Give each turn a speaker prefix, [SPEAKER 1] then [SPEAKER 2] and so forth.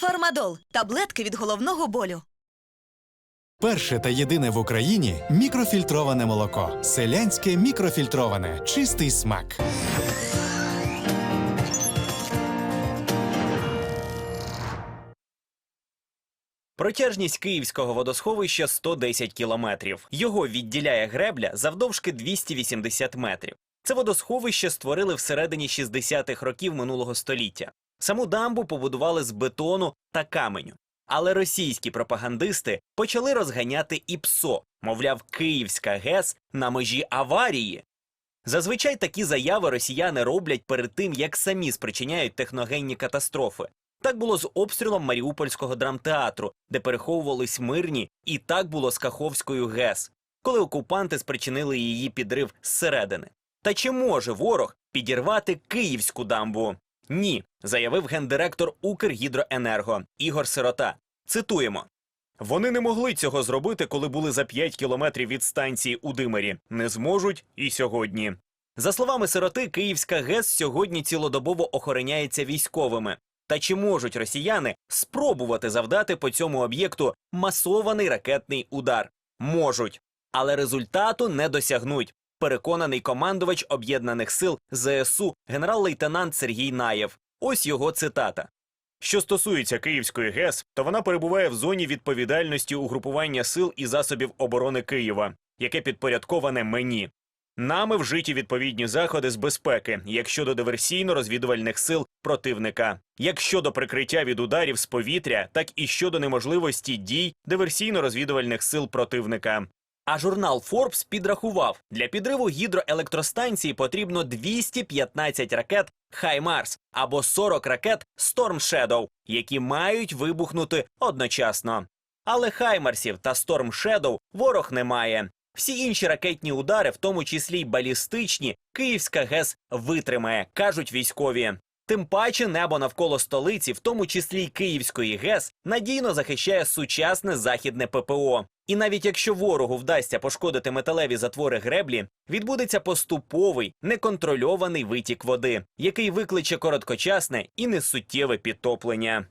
[SPEAKER 1] Фармадол таблетки від головного болю.
[SPEAKER 2] Перше та єдине в Україні мікрофільтроване молоко. Селянське мікрофільтроване. Чистий смак.
[SPEAKER 3] Протяжність київського водосховища 110 кілометрів. Його відділяє гребля завдовжки 280 метрів. Це водосховище створили всередині 60-х років минулого століття. Саму дамбу побудували з бетону та каменю. Але російські пропагандисти почали розганяти і ПСО, мовляв, Київська ГЕС на межі аварії. Зазвичай такі заяви росіяни роблять перед тим, як самі спричиняють техногенні катастрофи. Так було з обстрілом Маріупольського драмтеатру, де переховувались мирні, і так було з Каховською ГЕС, коли окупанти спричинили її підрив зсередини. Та чи може ворог підірвати київську дамбу? Ні, заявив гендиректор Укргідроенерго Ігор Сирота. Цитуємо. Вони не могли цього зробити, коли були за 5 кілометрів від станції у Димирі. Не зможуть і сьогодні. За словами сироти, Київська ГЕС сьогодні цілодобово охороняється військовими. Та чи можуть росіяни спробувати завдати по цьому об'єкту масований ракетний удар? Можуть, але результату не досягнуть. Переконаний командувач об'єднаних сил ЗСУ генерал-лейтенант Сергій Наєв. Ось його цитата. Що стосується Київської ГЕС, то вона перебуває в зоні відповідальності угрупування сил і засобів оборони Києва, яке підпорядковане мені. Нами вжиті відповідні заходи з безпеки, як щодо диверсійно-розвідувальних сил противника, як щодо прикриття від ударів з повітря, так і щодо неможливості дій диверсійно-розвідувальних сил противника. А журнал Forbes підрахував, для підриву гідроелектростанції потрібно 215 ракет HIMARS або 40 ракет Storm Shadow, які мають вибухнути одночасно. Але Хаймарсів та Storm Shadow ворог не має. Всі інші ракетні удари, в тому числі й балістичні, Київська ГЕС витримає, кажуть військові. Тим паче небо навколо столиці, в тому числі й Київської ГЕС, надійно захищає сучасне західне ППО. І навіть якщо ворогу вдасться пошкодити металеві затвори греблі, відбудеться поступовий неконтрольований витік води, який викличе короткочасне і несуттєве підтоплення.